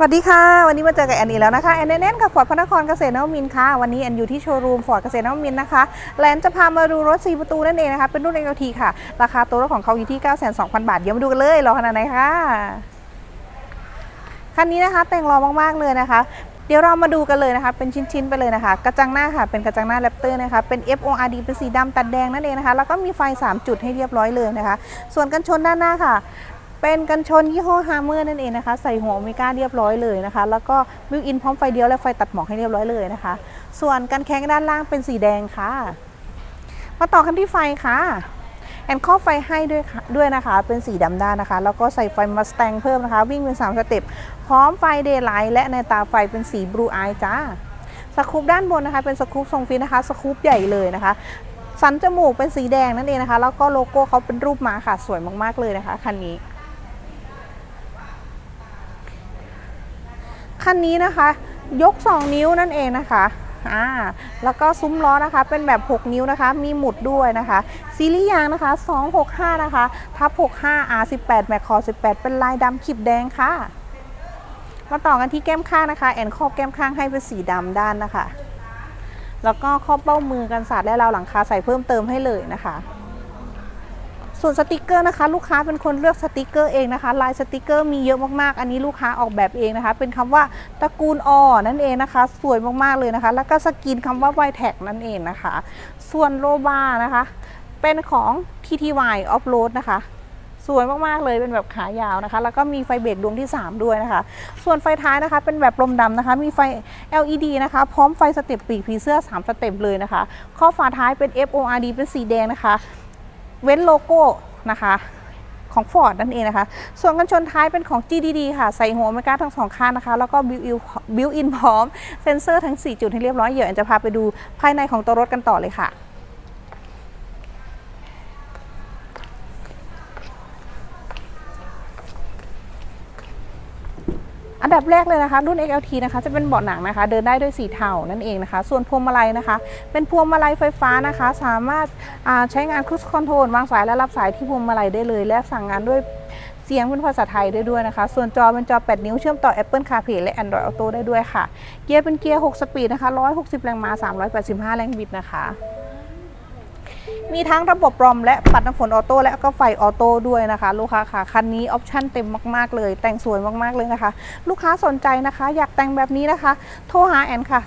สวัสดีค่ะ วันนี้มาเจอกับแอนอีกแล้วนะคะแอนแน่นกับฟอร์ดพระนครเกษตรนวมินค่ะ วันนี้แอนอยู่ที่โชว์รูมฟอร์ดเกษตรนวมินนะคะแลนจะพามาดูรถ 4 ประตูนั่นเองนะคะ เป็นรุ่น LT ค่ะ ราคาตัวรถของเขาอยู่ที่ 92,000 บาท เดี๋ยวมาดูกันเลย รอขนาดไหนค่ะ คันนี้นะคะแต่งรอมาก ๆ เลยนะคะเดี๋ยวเรามาดูกันเลยนะคะ เป็นชิ้นๆไปเลยนะคะ กระจังหน้าค่ะ เป็นกระจังหน้าแรปเตอร์นะคะ เป็น FORD เป็นสีดำตัดแดงนั่นเองนะคะ แล้วก็มีไฟ 3 จุดให้เรียบร้อยเลยนะคะ ส่วนกันชนด้านหน้าค่ะ เป็นกันชนยี่ห้อฮาร์เมอร์นั่นเองนะคะ ใส่หัวโอเมก้าเรียบร้อยเลยนะคะ แล้วก็บิวอินพร้อมไฟเดียวและไฟตัดหมอกให้เรียบร้อยเลยนะคะ ส่วนกันแข้งด้านล่างเป็นสีแดงค่ะ มาต่อกันที่ไฟค่ะแอนครอบไฟให้ด้วยด้วยนะคะ เป็นสีดำด้านนะคะ แล้วก็ใส่ไฟมาส t ต n เพิ่มนะคะ วิ่งเป็น 3 สเต็ป พร้อมไฟเดย์ไลท์และในตาไฟเป็นสีบลูอายจ้าสกูปด้านบนนะคะ เป็นสกูปทรงฟิตนะคะ สกูปใหญ่เลยนะคะ สันจมูกเป็นสีแดงนั่นเองนะคะ แล้วก็โลโก้เขาเป็นรูปม้าค่ะ สวยมากๆเลยนะคะคันนี้ คันนี้นะคะ ยก 2 นิ้วนั่นเองนะคะอ่าแล้วก็ซุ้มล้อนะคะเป็นแบบ 6 นิ้วนะคะ มีหมุดด้วยนะคะซีรีส์ยางนะคะ 265 นะคะทับ65 R18 แมคคอ18 เป็นลายดำขีบแดงค่ะ มาต่อกันที่แก้มข้างนะคะแอนครอบแก้มข้างให้เป็นสีดำด้านนะคะ แล้วก็ครอบเบ้ามือกันสาดและราวหลังคาใส่เพิ่มเติมให้เลยนะคะ ส่วนสติกเกอร์นะคะ ลูกค้าเป็นคนเลือกสติกเกอร์เองนะคะลายสติกเกอร์มีเยอะมากๆ อันนี้ลูกค้าออกแบบเองนะคะ เป็นคำว่าตระกูลอนั่นเองนะคะ สวยมากๆเลยนะคะ แล้วก็สกรีนคำว่าไวแท็กนั่นเองนะคะ ส่วนโลบานะคะ เป็นของ TTY Off Road นะคะสวยมากๆเลยเป็นแบบขายาวนะคะ แล้วก็มีไฟเบรกดวงที่ 3 ด้วยนะคะ ส่วนไฟท้ายนะคะเป็นแบบลมดำนะคะ มีไฟ LED นะคะ พร้อมไฟสเต็ปปีกผีเสื้อ 3 สเต็ปเลยนะคะ ข้อฝาท้ายเป็น FORD เป็นสีแดงนะคะ เว้นโลโก้นะคะของ Ford นั่นเองนะคะ ส่วนกันชนท้ายเป็นของ GDD ค่ะ ใส่หัวเมกาทั้งสองข้างนะคะ แล้วก็บิวอินพร้อม เซ็นเซอร์ทั้ง 4 จุดให้เรียบร้อย เดี๋ยวแอนจะพาไปดูภายในของตัวรถกันต่อเลยค่ะ อันดับแรกเลยนะคะรุ่น XLT นะคะจะเป็นเบาะหนังนะคะ เดินได้ด้วยสีเทานั่นเองนะคะ ส่วนพวงมาลัยนะคะ เป็นพวงมาลัยไฟฟ้านะคะ สามารถาใช้งานค u ู e คอนโทรลวางสายและรับสายที่พวงมาลัยได้เลย และสั่งงานด้วยเสียงเป็นภาษาไทยได้ด้วยนะคะ ส่วนจอเป็นจอ 8 นิ้วเชื่อมต่อ Apple CarPlay และ Android Auto ได้ด้วยค่ะ เกียร์เป็นเกียร์ 6 สปีดนะคะ 160 แรงม้า 385 แรงบิดนะคะ มีทั้งระบบรอมและปัดน้ำฝนออโต้และก็ไฟออโต้ด้วยนะคะ ลูกค้าค่ะคันนี้ออปชั่นเต็มมากๆ เลย แต่งสวยมากๆเลยนะคะ ลูกค้าสนใจนะคะ อยากแต่งแบบนี้นะคะ โทรหาแอนค่ะ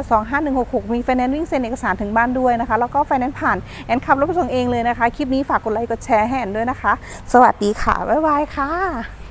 0989825166 มีไฟแนนซ์วิ่งเซ็นเอกสารถึงบ้านด้วยนะคะ แล้วก็ไฟแนนซ์ผ่านแอนขับรถไปส่งเองเลยนะคะ คลิปนี้ฝากกดไลค์กดแชร์ให้แอนด้วยนะคะ สวัสดีค่ะบ๊ายบายค่ะ